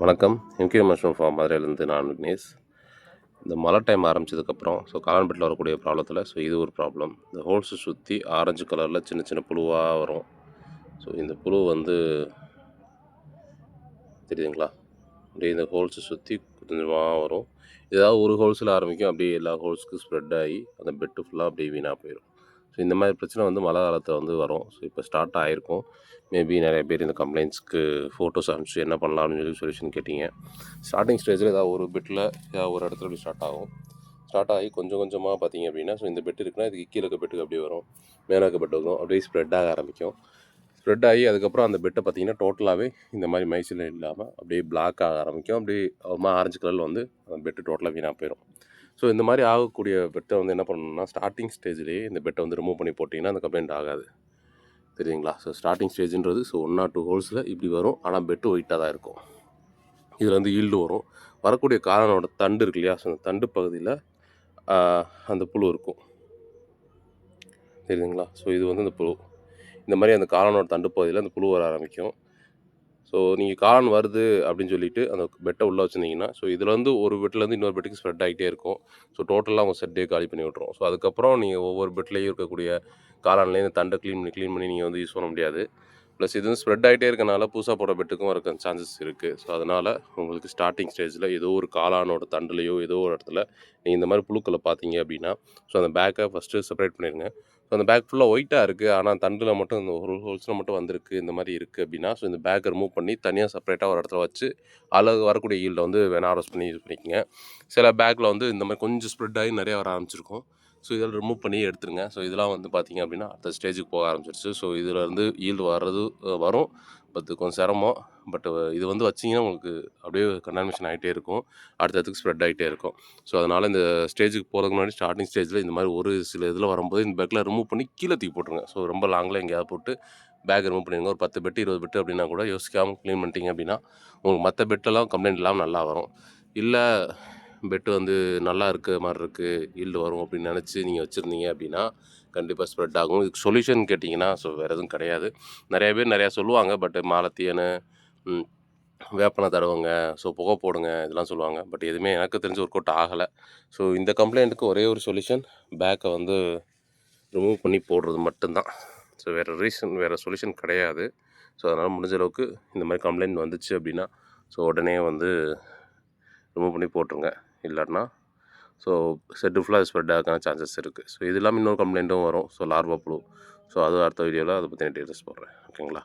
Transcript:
வணக்கம். MK mushroom form மதுரையிலேருந்து நான் விக்னேஷ். இந்த மழை டைம் ஆரம்பிச்சதுக்கப்புறம் ஸோ காலன்பட்டில் வரக்கூடிய ப்ராப்ளத்தில் ஸோ இது ஒரு ப்ராப்ளம் இந்த ஹோல்ஸு சுற்றி ஆரஞ்சு கலரில் சின்ன சின்ன புழுவாக வரும். ஸோ இந்த புழு வந்து தெரியுதுங்களா? அப்படியே இந்த ஹோல்ஸை சுற்றி கொஞ்சமாக வரும். ஏதாவது ஒரு ஹோல்ஸில் ஆரம்பிக்கும் அப்படியே எல்லா ஹோல்ஸ்க்கும் ஸ்ப்ரெட் ஆகி அந்த பெட்டு ஃபுல்லாக அப்படியே வீணாக போயிடும் ஸோ இந்த மாதிரி பிரச்சனை வந்து மழை காலத்தில் வந்து வரும். ஸோ இப்போ ஸ்டார்ட் ஆகிருக்கும் மேபி நிறைய பேர் இந்த கம்ப்ளைண்ட்ஸ்க்கு ஃபோட்டோஸ் அனுப்பிச்சு என்ன பண்ணலாம்னு சொல்லி சொல்யூஷன் கேட்டிங்க. ஸ்டார்டிங் ஸ்டேஜில் ஏதாவது ஒரு பெட்டில் ஏதாவது ஒரு இடத்துல அப்படி ஸ்டார்ட் ஆகும். ஸ்டார்ட் ஆகி கொஞ்சம் கொஞ்சமாக பார்த்தீங்க அப்படின்னா ஸோ இந்த பெட் இருக்குன்னா இதுக்கு கீழே இருக்க பெட்டுக்கு அப்படியே வரும். மேலே பெட்டு வரும். அப்படியே ஸ்ப்ரெட் ஆக ஆரம்பிக்கும். ஸ்ப்ரெட் ஆகி அதுக்கப்புறம் அந்த பெட்டை பார்த்தீங்கன்னா டோட்டலாகவே இந்த மாதிரி மைசில் இல்லாமல் அப்படியே பிளாக் ஆக ஆரம்பிக்கும். அப்படியே ஆரஞ்சு கலரில் வந்து அந்த பெட்டு டோட்டலாக வீணாக போயிடும் ஸோ இந்த மாதிரி ஆகக்கூடிய பெட்டை வந்து என்ன பண்ணணும்னா ஸ்டார்டிங் ஸ்டேஜ்லேயே இந்த பெட்டை வந்து ரிமூவ் பண்ணி போட்டிங்கன்னா அந்த கம்ப்ளைண்ட் ஆகாது. தெரியுங்களா? ஸோ ஸ்டார்டிங் ஸ்டேஜ்ன்றது ஸோ ஒன் ஆர் டூ ஹோல்ஸில் இப்படி வரும். ஆனால் பெட்டு ஒயிட்டாக தான் இருக்கும். இதில் வந்து ஈல்டு வரும். வரக்கூடிய காலனோட தண்டு இருக்கு இல்லையா? ஸோ அந்த தண்டு பகுதியில் அந்த புழு இருக்கும். தெரியுதுங்களா? ஸோ இது வந்து அந்த புழு. இந்த மாதிரி அந்த காலனோட தண்டு பகுதியில் அந்த புழு வர ஆரம்பிக்கும். ஸோ நீங்கள் காளான் வருது அப்படின்னு சொல்லிட்டு அந்த பெட்டை உள்ளே வச்சுருந்தீங்கன்னா ஸோ இதில் வந்து ஒரு பெட்லேருந்து இன்னொரு பெட்டுக்கு ஸ்ப்ரெட் ஆகிட்டே இருக்கும். ஸோ டோட்டலாக அவங்க செட்டே காலி பண்ணி விட்ருவோம் ஸோ அதுக்கப்புறம் நீங்கள் ஒவ்வொரு பெட்லேயும் இருக்கக்கூடிய காளான்லேயும் இந்த தண்டை க்ளீன் பண்ணி க்ளீன் பண்ணி நீங்கள் வந்து யூஸ் பண்ண முடியாது. ப்ளஸ் இது வந்து ஸ்ப்ரெட் ஆகிட்டே இருக்கனால புதுசாக போகிற பெட்டுக்கும் இருக்க சான்சஸ் இருக்குது ஸோ அதனால் உங்களுக்கு ஸ்டார்டிங் ஸ்டேஜில் ஏதோ ஒரு காளானோட தண்டுலையோ ஏதோ ஒரு இடத்துல நீங்கள் இந்த மாதிரி புழுக்களை பார்த்தீங்க அப்படின்னா ஸோ அந்த பேக்கை ஃபஸ்ட்டு செப்பரேட் பண்ணிடுங்க ஸோ அந்த பேக் ஃபுல்லாக ஒயிட்டாக இருக்குது ஆனால் தண்டில் மட்டும் இந்த ஒரு ஹோல்ஸில் மட்டும் வந்திருக்கு இந்த மாதிரி இருக்குது அப்படின்னா ஸோ இந்த பேக்கை ரிமூவ் பண்ணி தனியாக செப்பரேட்டாக ஒரு இடத்துல வச்சு அழகு வரக்கூடிய ஈல்டை வந்து வேணால் அரோஸ் பண்ணி யூஸ் பண்ணிக்கோங்க. சில பேக்கில் வந்து இந்த மாதிரி கொஞ்சம் ஸ்ப்ரெட் ஆகி நிறையா வர ஆரம்பிச்சிருக்கும். ஸோ இதெல்லாம் ரிமூவ் பண்ணி எடுத்துருங்க. ஸோ இதெல்லாம் வந்து பார்த்திங்க அப்படின்னா அடுத்த ஸ்டேஜுக்கு போக ஆரம்பிச்சிருச்சு. ஸோ இதில் இருந்து ஈல்டு வர்றது வரும். பட் கொஞ்சம் சிரமம். பட் இது வந்து வச்சிங்கன்னா உங்களுக்கு அப்படியே கண்டாமினேஷன் ஆகிட்டே இருக்கும். அடுத்ததுக்கு ஸ்ப்ரெட் ஆகிட்டே இருக்கும். ஸோ அதனால் இந்த ஸ்டேஜுக்கு போகிறதுக்கு முன்னாடி ஸ்டார்டிங் ஸ்டேஜில் இந்த மாதிரி ஒரு சில இதில் வரும்போது இந்த பேக்கில் ரிமூவ் பண்ணி கீழே தூக்கி போட்டுருங்க. ஸோ ரொம்ப லாங்கில் எங்கேயாவது போட்டு பேக் ரிமூவ் பண்ணிடுங்க ஒரு பத்து பெட்டு இருபது பெட்டு அப்படின்னா கூட யோசிக்காமல் க்ளீன் பண்ணிட்டீங்க அப்படின்னா உங்களுக்கு மற்ற பெட்டெல்லாம் கம்ப்ளைண்ட் இல்லாமல் நல்லா வரும். இல்லை பெட்டு வந்து நல்லா இருக்க மாதிரி இருக்குது ஈல்டு வரும் அப்படின்னு நினச்சி நீங்கள் வச்சுருந்தீங்க அப்படின்னா கண்டிப்பாக ஸ்ப்ரெட் ஆகும். இதுக்கு சொல்யூஷன் கேட்டிங்கன்னா ஸோ வேறு எதுவும் கிடையாது. நிறைய பேர் நிறையா சொல்லுவாங்க பட் மாலத்தியனு வேப்பனை தடவுங்க ஸோ புகை போடுங்க இதெல்லாம் சொல்லுவாங்க. பட் எதுவுமே எனக்கு தெரிஞ்சு ஒர்க் அவுட் ஆகலை. ஸோ இந்த கம்ப்ளைண்ட்டுக்கு ஒரே ஒரு சொல்யூஷன் பேக்கை வந்து ரிமூவ் பண்ணி போடுறது மட்டும்தான். ஸோ வேறு ரீசன் வேறு சொல்யூஷன் கிடையாது. ஸோ அதனால் முடிஞ்ச அளவுக்கு இந்த மாதிரி கம்ப்ளைண்ட் வந்துச்சு அப்படின்னா ஸோ உடனே வந்து ரிமூவ் பண்ணி போட்டுருங்க. இல்லைன்னா ஸோ செட்டு ஃபுல்லாக ஸ்ப்ரெட் ஆகான சான்சஸ் இருக்குது ஸோ இது இல்லாமல் இன்னொரு கம்ப்ளைண்ட்டும் வரும். ஸோ லார்வா புழு ஸோ அதுவும் அடுத்த வீடியோவில் அதை பற்றி நான் டீட்டெயில்ஸ் போடுறேன். ஓகேங்களா